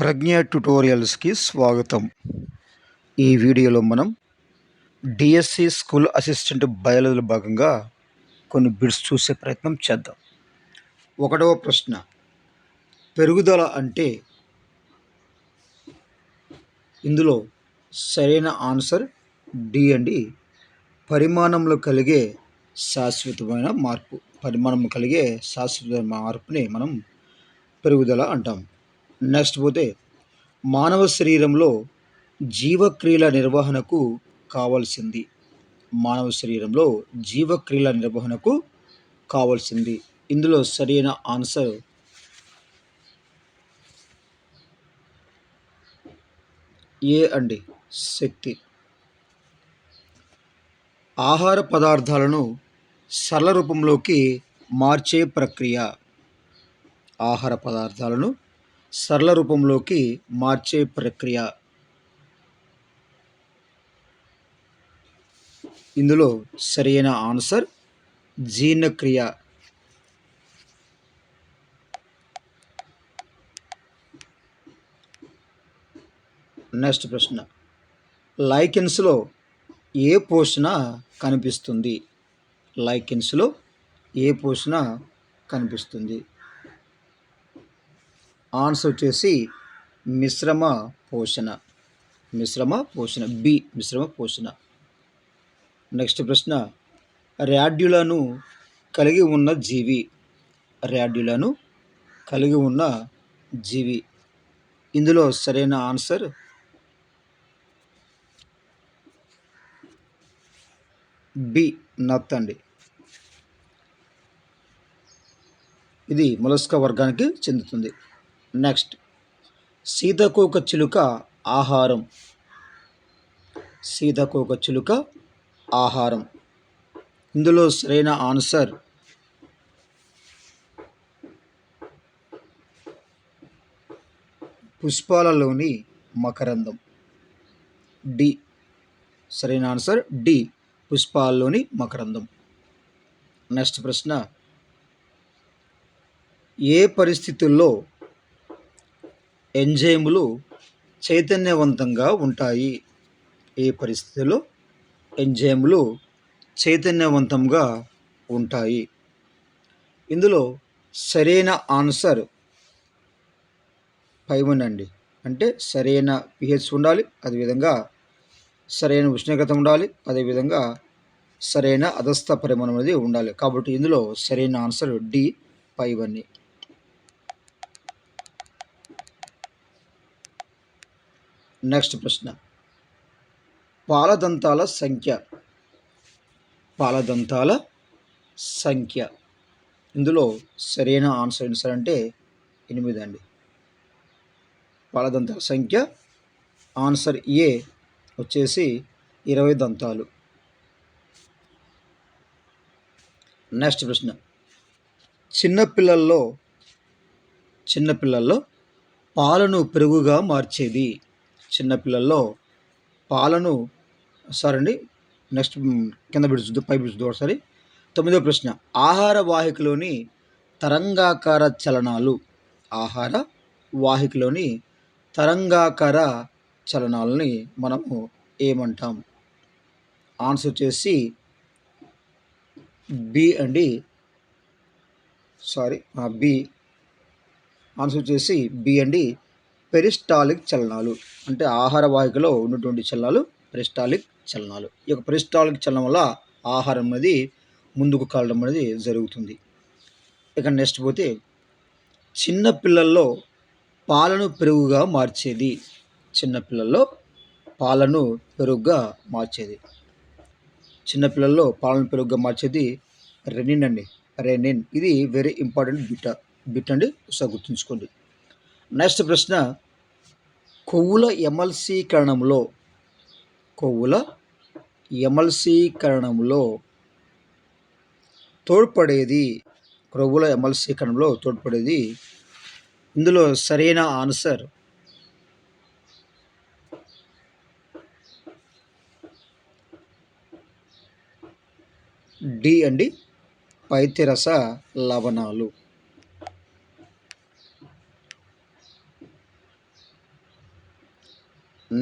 ప్రజ్ఞ ట్యుటోరియల్స్కి స్వాగతం. ఈ వీడియోలో మనం డిఎస్సి స్కూల్ అసిస్టెంట్ బయాలజీలో భాగంగా కొన్ని బిడ్స్ చూసే ప్రయత్నం చేద్దాం. ఒకటవ ప్రశ్న పెరుగుదల అంటే ఇందులో సరైన ఆన్సర్ డి అండి పరిమాణంలో కలిగే శాశ్వతమైన మార్పు పరిమాణం కలిగే శాశ్వతమైన మార్పుని మనం పెరుగుదల అంటాం. నెక్స్ట్ పోతే మానవ శరీరంలో జీవక్రియల నిర్వహణకు కావాల్సింది. మానవ శరీరంలో జీవక్రియల నిర్వహణకు కావాల్సింది. ఇందులో సరైన ఆన్సర్ ఏ అండి? శక్తి. ఆహార పదార్థాలను సరళ రూపంలోకి మార్చే ప్రక్రియ. ఆహార పదార్థాలను సరళ రూపంలోకి మార్చే ప్రక్రియ. ఇందులో సరైన ఆన్సర్ జీర్ణక్రియ. నెక్స్ట్ ప్రశ్న. లైకెన్స్లో ఏ పోషణ కనిపిస్తుంది? లైకెన్స్లో ఏ పోషణ కనిపిస్తుంది? ఆన్సర్ వచ్చేసి మిశ్రమ పోషణ. మిశ్రమ పోషణ. బి మిశ్రమ పోషణ. నెక్స్ట్ ప్రశ్న. ర్యాడ్యులను కలిగి ఉన్న జీవి. ర్యాడ్యులను కలిగి ఉన్న జీవి. ఇందులో సరైన ఆన్సర్? బి నత్ అండి. ఇది మొలస్క వర్గానికి చెందుతుంది. నెక్స్ట్. సీతకోక చిలుక ఆహారం. సీతకోక చిలుక ఆహారం. ఇందులో సరైన ఆన్సర్. పుష్పాలలోని మకరందం. డి. సరైన ఆన్సర్. డి. పుష్పాల్లోని మకరందం. నెక్స్ట్ ప్రశ్న. ఏ పరిస్థితుల్లో ఎంజైములు చైతన్యవంతంగా ఉంటాయి. ఏ పరిస్థితిలో ఎంజైములు చైతన్యవంతంగా ఉంటాయి. ఇందులో సరైన ఆన్సర్ పై అండి. అంటే సరైన పిహెచ్ ఉండాలి అదేవిధంగా సరైన ఉష్ణోగ్రత ఉండాలి అదేవిధంగా సరైన అధస్థ పరిమాణం అనేది ఉండాలి. కాబట్టి ఇందులో సరైన ఆన్సర్ డి పైవన్నీ నెక్స్ట్ ప్రశ్న. పాలదంతాల సంఖ్య. పాలదంతాల సంఖ్య. ఇందులో సరైన ఆన్సర్ ఏంటి సార్ అంటే ఎనిమిది అండి. పాలదంతాల సంఖ్య. ఆన్సర్ ఏ వచ్చేసి ఇరవై దంతాలు. నెక్స్ట్ ప్రశ్న. చిన్నపిల్లల్లో చిన్నపిల్లల్లో పాలను పెరుగుగా మార్చేది. చిన్నపిల్లల్లో పాలను సారండి నెక్స్ట్ కింద బిడ్చుద్దు పై బిడ్చుద్దు ఒకసారి తొమ్మిదో ప్రశ్న. ఆహార వాహికలోని తరంగాకార చలనాలు. ఆహార వాహికలోని తరంగాకార చలనాలని మనము ఏమంటాం? ఆన్సర్ వచ్చేసి బి అండి. Sorry B. ఆన్సర్ వచ్చేసి బి అండి. పెరిస్టాలిక్ చలనాలు. అంటే ఆహార వాహికలో ఉన్నటువంటి చలనాలు పెరిస్టాలిక్ చలనాలు. ఈ యొక్క పెరిస్టాలిక్ చలనం వల్ల ఆహారం అనేది ముందుకు కాలడం అనేది జరుగుతుంది. ఇక నెక్స్ట్ పోతే చిన్న పిల్లల్లో పాలను పెరుగుగా మార్చేది. చిన్నపిల్లల్లో పాలను పెరుగుగా మార్చేది. చిన్నపిల్లల్లో పాలను పెరుగుగా మార్చేది రెనిన్ అండి. రెనిన్. ఇది వెరీ ఇంపార్టెంట్ బిట్ బిట్ అండి. ఒకసారి గుర్తుంచుకోండి. నెక్స్ట్ ప్రశ్న కొవ్వుల ఎమల్సీకరణంలో కొవ్వుల ఎమల్సీకరణంలో తోడ్పడేది కొవ్వుల ఎమల్సీకరణంలో తోడ్పడేది ఇందులో సరైన ఆన్సర్. డి అండి పైత్యరస లవణాలు.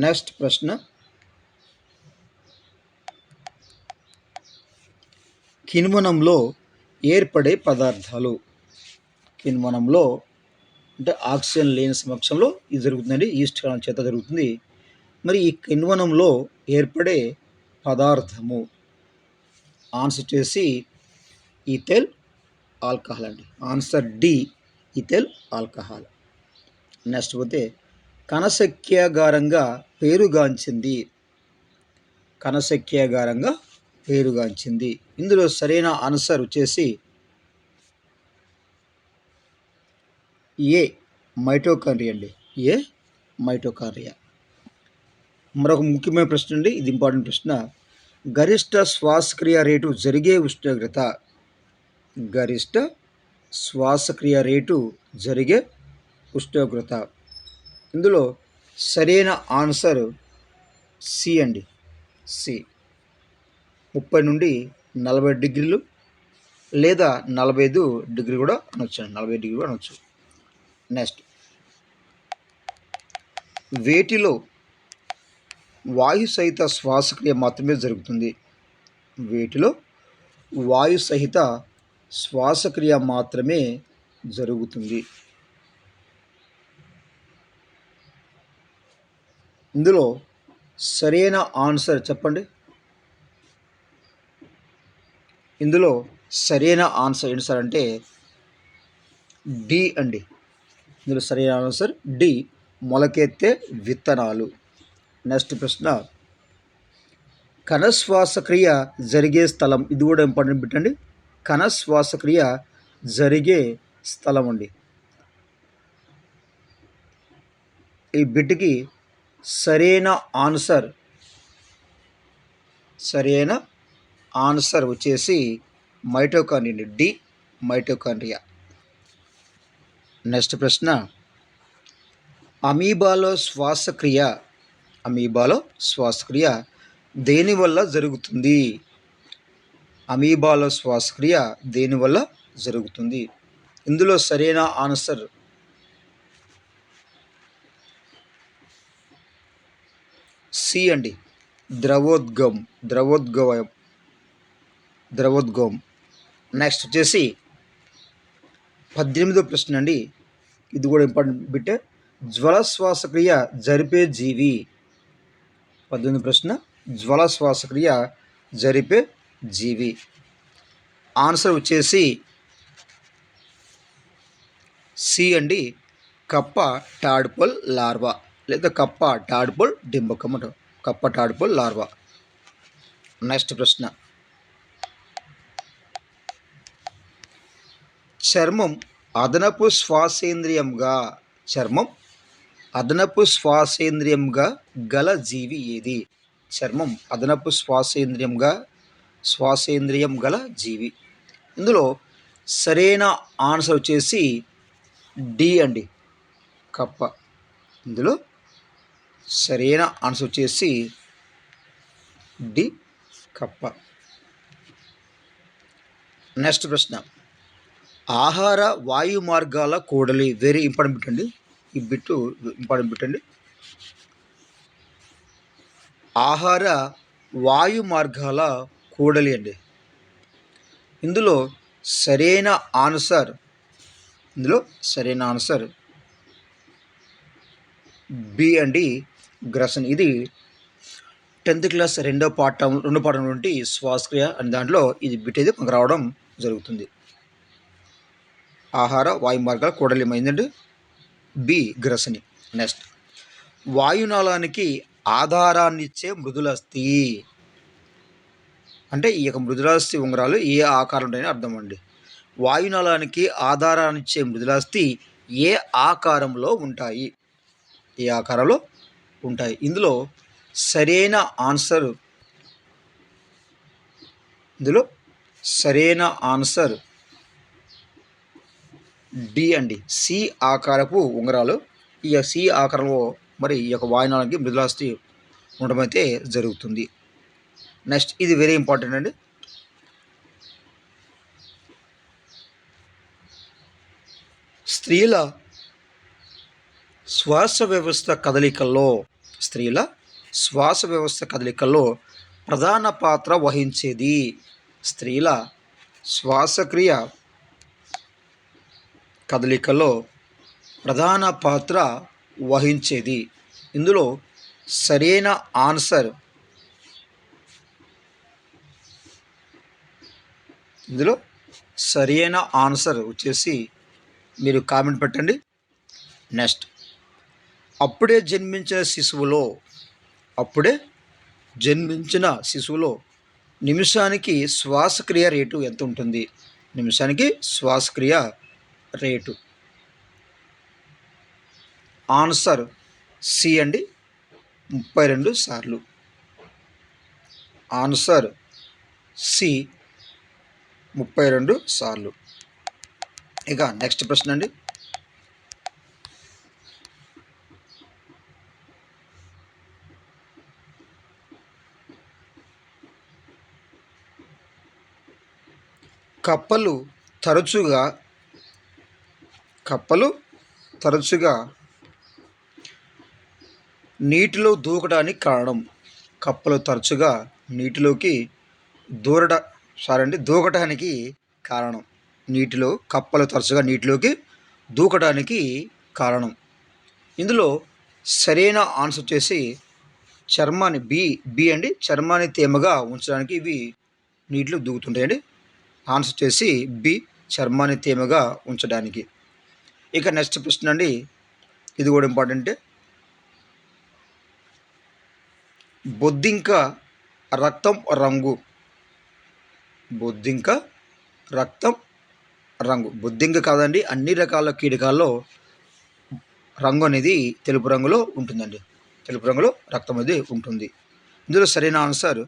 నెక్స్ట్ ప్రశ్న. కిణ్వనంలో ఏర్పడే పదార్థాలు. కిన్వనంలో అంటే ఆక్సిజన్ లేని సమక్షంలో ఇది జరుగుతుందండి ఈస్ట్ కాలం చేత జరుగుతుంది. మరి ఈ కిణ్వనంలో ఏర్పడే పదార్థము ఆన్సర్ చేసి ఈథెల్ ఆల్కహాల్ అండి. Answer D ethyl alcohol. Next పోతే కనసఖ్యాగారంగా పేరుగాంచింది. కనసఖ్యాగారంగా పేరుగాంచింది. ఇందులో సరైన ఆన్సర్ వచ్చేసి ఏ మైటోకాండ్రియా అండి. A mitochondria. మరొక ముఖ్యమైన ప్రశ్న అండి. ఇది ఇంపార్టెంట్ ప్రశ్న. గరిష్ట శ్వాసక్రియ రేటు జరిగే ఉష్ణోగ్రత. గరిష్ట శ్వాసక్రియ రేటు జరిగే ఉష్ణోగ్రత. ఇందులో సరైన ఆన్సర్ సి అండి. సి. ముప్పై నుండి నలభై డిగ్రీలు లేదా నలభై ఐదు డిగ్రీ కూడా అనొచ్చు నలభై డిగ్రీ కూడా అనొచ్చు. నెక్స్ట్. వేటిలో వాయు సహిత శ్వాసక్రియ మాత్రమే జరుగుతుంది. వీటిలో వాయు సహిత శ్వాసక్రియ మాత్రమే జరుగుతుంది. ఇందులో సరైన ఆన్సర్ చెప్పండి. ఇందులో సరైన ఆన్సర్ ఏంటి సార్ అంటే డి అండి. ఇందులో సరైన ఆన్సర్ డి మొలకెత్తే విత్తనాలు. నెక్స్ట్ ప్రశ్న కణశ్వాసక్రియ జరిగే స్థలం ఇది కూడా ఇంపార్టెంట్ పెట్టండి. కణశ్వాసక్రియ జరిగే స్థలం అండి. ఈ బిడ్డకి సరైన ఆన్సర్ సరైన ఆన్సర్ వచ్చేసి మైటోకాండ్రియా డి మైటోకాండ్రియా. నెక్స్ట్ ప్రశ్న అమీబాలో శ్వాసక్రియ అమీబాలో శ్వాసక్రియ దేనివల్ల జరుగుతుంది? అమీబాలో శ్వాసక్రియ దేనివల్ల జరుగుతుంది? ఇందులో సరైన ఆన్సర్ సి అండి. ద్రవోద్గం ద్రవోద్గవం ద్రవోద్గవం. నెక్స్ట్ వచ్చేసి పద్దెనిమిదో ప్రశ్న అండి. ఇది కూడా ఇంపార్టెంట్ బిట్. జ్వల శ్వాసక్రియ జరిపే జీవి. పద్దెనిమిది ప్రశ్న. జ్వల శ్వాసక్రియ జరిపే జీవి. ఆన్సర్ వచ్చేసి సి అండి. కప్ప టాడ్పల్ లార్వా. లేదా కప్ప టాడ్పోల్ డింబకం కప్ప టాడ్పోల్ లార్వా. నెక్స్ట్ ప్రశ్న. చర్మం అదనపు శ్వాసేంద్రియంగా చర్మం అదనపు శ్వాసేంద్రియంగా గల జీవి ఏది? చర్మం అదనపు శ్వాసేంద్రియంగా శ్వాసేంద్రియం గల జీవి. ఇందులో సరైన ఆన్సర్ వచ్చేసి డి అండి. కప్ప. ఇందులో సరైన ఆన్సర్ వచ్చేసి డి కప్ప. నెక్స్ట్ ప్రశ్న. ఆహార వాయు మార్గాల కూడలి వెరీ ఇంపార్టెంట్ బిట్ అండి. ఈ బిట్ ఇంపార్టెంట్ బిట్ అండి. ఆహార వాయు మార్గాల కూడలి అండి. ఇందులో సరైన ఆన్సర్ ఇందులో సరైన ఆన్సర్ బి అండి గ్రసన్ ఇది టెన్త్ క్లాస్ రెండో పాఠం రెండో పాఠం నుండి శ్వాసక్రియ అనే దాంట్లో ఇది బిట్ అయితే మనకు రావడం జరుగుతుంది. ఆహార వాయు మార్గాల కూడలిమైందండి. బి గ్రసని. నెక్స్ట్. వాయునాళానికి ఆధారాన్నిచ్చే మృదులస్థి అంటే ఈ యొక్క మృదులాస్థి ఉంగరాలు ఏ ఆకారం ఉంటాయని అర్థం అండి. వాయునాళానికి ఆధారాన్నిచ్చే మృదులాస్థి ఏ ఆకారంలో ఉంటాయి? ఏ ఆకారంలో? ఉంటాయి. ఇందులో సరైన ఆన్సర్ ఇందులో సరైన ఆన్సర్ డి అండి. సి ఆకారపు ఉంగరాలు. ఈ సి ఆకారంలో మరి ఈ యొక్క వాయినాలకి మృదులాస్తి ఉండడం అయితే జరుగుతుంది. నెక్స్ట్ ఇది వెరీ ఇంపార్టెంట్ అండి. స్త్రీల శ్వాస వ్యవస్థ కదలికల్లో స్త్రీల శ్వాస వ్యవస్థ కదలికల్లో ప్రధాన పాత్ర వహించేది. స్త్రీల శ్వాసక్రియ కదలికలో ప్రధాన పాత్ర వహించేది. ఇందులో సరైన ఆన్సర్ ఇందులో సరైన ఆన్సర్ వచ్చేసి మీరు కామెంట్ పెట్టండి. నెక్స్ట్. అప్పుడే జన్మించిన శిశువులో అప్పుడే జన్మించిన శిశువులో నిమిషానికి శ్వాసక్రియ రేటు ఎంత ఉంటుంది నిమిషానికి శ్వాసక్రియ రేటు. ఆన్సర్ సి అండి. ముప్పై రెండు సార్లు. ఆన్సర్ సి ముప్పై రెండు సార్లు. ఇక నెక్స్ట్ ప్రశ్న అండి. కప్పలు తరచుగా కప్పలు తరచుగా నీటిలో దూకడానికి కారణం. కప్పలు తరచుగా నీటిలోకి దూరట సారీ అండి దూకటానికి కారణం. నీటిలో కప్పలు తరచుగా నీటిలోకి దూకడానికి కారణం. ఇందులో సరైన ఆన్సర్ వచ్చేసి చర్మాన్ని బి బి అండి చర్మాన్ని తేమగా ఉంచడానికి ఇవి నీటిలో దూకుతుంటాయండి. ఆన్సర్ చేసి బి చర్మాన్ని తేమగా ఉంచడానికి. ఇక నెక్స్ట్ ప్రశ్న అండి. ఇది కూడా ఇంపార్టెంటే. బొద్దింక రక్తం రంగు. బొద్దింక రక్తం రంగు. బొద్దింక కాదండి అన్ని రకాల కీటకాల్లో రంగు అనేది తెలుపు రంగులో ఉంటుందండి. తెలుపు రంగులో రక్తం అనేది ఉంటుంది. ఇందులో సరైన ఆన్సర్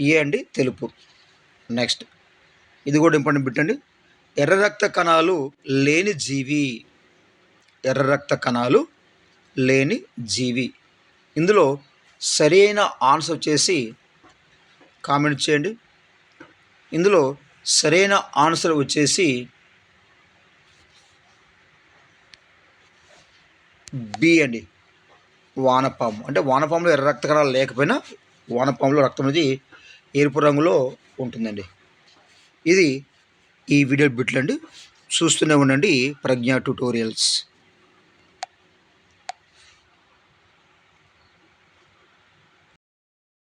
ఏ అండి? తెలుపు. నెక్స్ట్. ఇది కూడా ఇంపార్టెంట్ పెట్టండి. ఎర్ర రక్త కణాలు లేని జీవి. ఎర్ర రక్త కణాలు లేని జీవి. ఇందులో సరైన ఆన్సర్ వచ్చేసి కామెంట్ చేయండి. ఇందులో సరైన ఆన్సర్ వచ్చేసి బి అండి. వానపాము. అంటే వానపాములో ఎర్ర రక్త కణాలు లేకపోయినా వానపాములో రక్తం అనేది ఎరుపు రంగులో ఉంటుందండి. ఇది ఈ వీడియో బిట్లండి. చూస్తూనే ఉండండి ప్రజ్ఞ ట్యూటోరియల్స్.